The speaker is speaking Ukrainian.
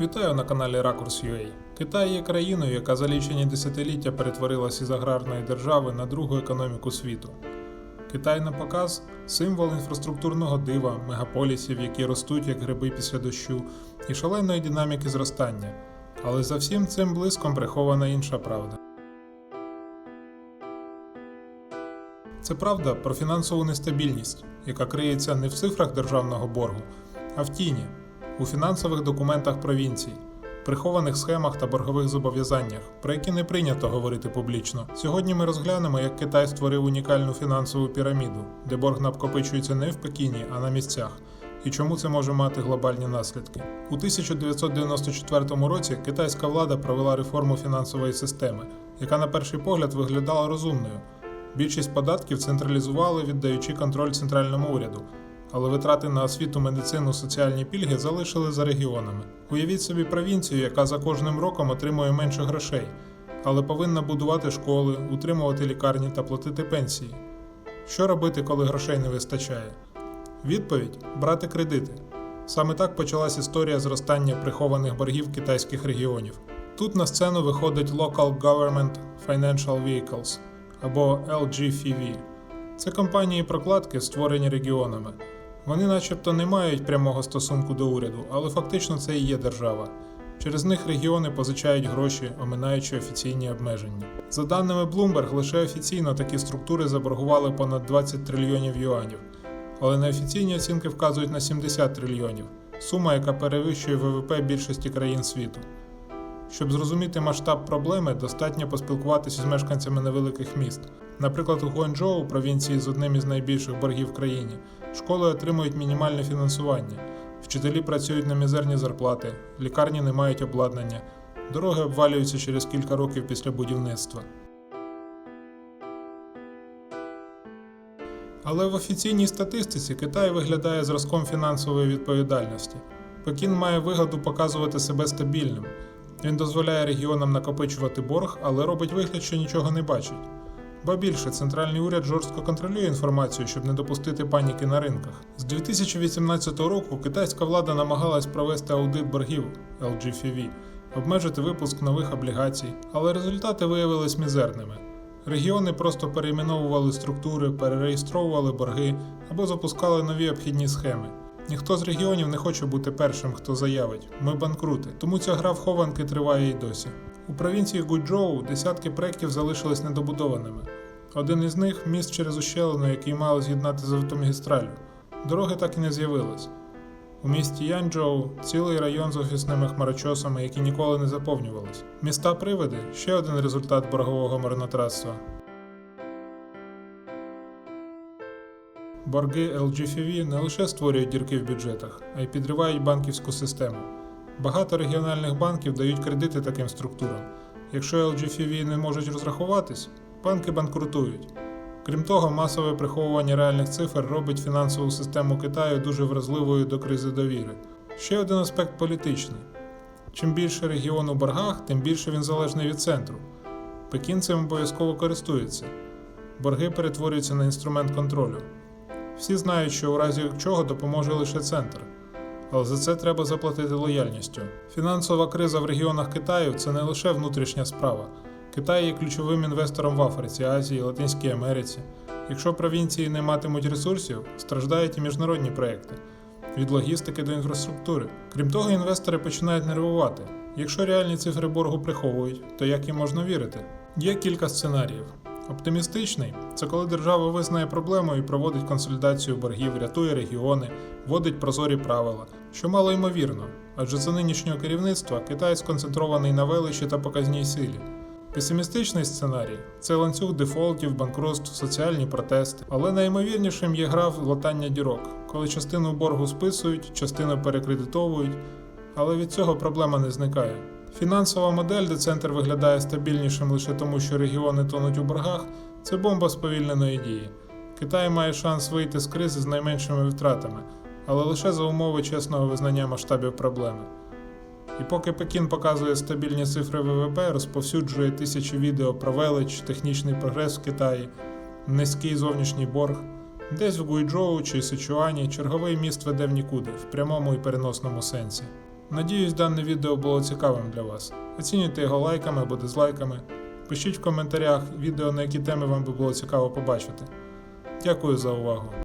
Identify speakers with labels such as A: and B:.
A: Вітаю на каналі Ракурс.ua. Китай є країною, яка за лічені десятиліття перетворилася із аграрної держави на другу економіку світу. Китай на показ символ інфраструктурного дива, мегаполісів, які ростуть як гриби після дощу, і шаленої динаміки зростання. Але за всім цим блиском прихована інша правда. Це правда про фінансову нестабільність, яка криється не в цифрах державного боргу, а в тіні, у фінансових документах провінцій, прихованих схемах та боргових зобов'язаннях, про які не прийнято говорити публічно. Сьогодні ми розглянемо, як Китай створив унікальну фінансову піраміду, де борг накопичується не в Пекіні, а на місцях. І чому це може мати глобальні наслідки? У 1994 році китайська влада провела реформу фінансової системи, яка на перший погляд виглядала розумною. Більшість податків централізували, віддаючи контроль центральному уряду, але витрати на освіту, медицину, соціальні пільги залишили за регіонами. Уявіть собі провінцію, яка за кожним роком отримує менше грошей, але повинна будувати школи, утримувати лікарні та платити пенсії. Що робити, коли грошей не вистачає? Відповідь брати кредити. Саме так почалась історія зростання прихованих боргів китайських регіонів. Тут на сцену виходить Local Government Financial Vehicles або LGFV. Це компанії прокладки, створені регіонами. Вони начебто не мають прямого стосунку до уряду, але фактично це і є держава. Через них регіони позичають гроші, оминаючи офіційні обмеження. За даними Bloomberg, лише офіційно такі структури заборгували понад 20 трильйонів юанів, але неофіційні оцінки вказують на 70 трильйонів, сума, яка перевищує ВВП більшості країн світу. Щоб зрозуміти масштаб проблеми, достатньо поспілкуватися з мешканцями невеликих міст. Наприклад, у Гуанчжоу, провінції з одним із найбільших боргів в країні, школи отримують мінімальне фінансування, вчителі працюють на мізерні зарплати, лікарні не мають обладнання, дороги обвалюються через кілька років після будівництва. Але в офіційній статистиці Китай виглядає зразком фінансової відповідальності. Пекін має вигоду показувати себе стабільним. Він дозволяє регіонам накопичувати борг, але робить вигляд, що нічого не бачить. Ба більше, центральний уряд жорстко контролює інформацію, щоб не допустити паніки на ринках. З 2018 року китайська влада намагалась провести аудит боргів LGFV, обмежити випуск нових облігацій, але результати виявились мізерними. Регіони просто перейменовували структури, перереєстровували борги або запускали нові обхідні схеми. Ніхто з регіонів не хоче бути першим, хто заявить ми банкрути, тому ця гра в хованки триває й досі. У провінції Гуйчжоу десятки проєктів залишились недобудованими. Один із них міст через ущелину, який мали з'єднати з автомагістралю. Дороги так і не з'явились. У місті Янчжоу цілий район з офісними хмарочосами, які ніколи не заповнювались. Міста привиди ще один результат боргового марнотратства. Борги LGFV не лише створюють дірки в бюджетах, а й підривають банківську систему. Багато регіональних банків дають кредити таким структурам. Якщо LGFV не можуть розрахуватись, банки банкрутують. Крім того, масове приховування реальних цифр робить фінансову систему Китаю дуже вразливою до кризи довіри. Ще один аспект політичний: чим більше регіон у боргах, тим більше він залежний від центру. Пекін цим обов'язково користується. Борги перетворюються на інструмент контролю. Всі знають, що у разі чого допоможе лише центр, але за це треба заплатити лояльністю. Фінансова криза в регіонах Китаю це не лише внутрішня справа. Китай є ключовим інвестором в Африці, Азії, Латинській Америці. Якщо провінції не матимуть ресурсів, страждають і міжнародні проекти від логістики до інфраструктури. Крім того, інвестори починають нервувати. Якщо реальні цифри боргу приховують, то як їм можна вірити? Є кілька сценаріїв. Оптимістичний це коли держава визнає проблему і проводить консолідацію боргів, рятує регіони, вводить прозорі правила, що мало ймовірно, адже за нинішнього керівництва Китай сконцентрований на величі та показній силі. Песимістичний сценарій це ланцюг дефолтів, банкротств, соціальні протести. Але найімовірнішим є гра в латання дірок, коли частину боргу списують, частину перекредитовують, але від цього проблема не зникає. Фінансова модель, де центр виглядає стабільнішим лише тому, що регіони тонуть у боргах, це бомба сповільненої дії. Китай має шанс вийти з кризи з найменшими втратами, але лише за умови чесного визнання масштабів проблеми. І поки Пекін показує стабільні цифри ВВП, розповсюджує тисячі відео про велич, технічний прогрес в Китаї, низький зовнішній борг, десь в Гуйчжоу чи Сичуані черговий міст веде в нікуди в прямому і переносному сенсі. Надіюсь, дане відео було цікавим для вас. Оцінюйте його лайками або дизлайками. Пишіть в коментарях відео, на які теми вам би було цікаво побачити. Дякую за увагу!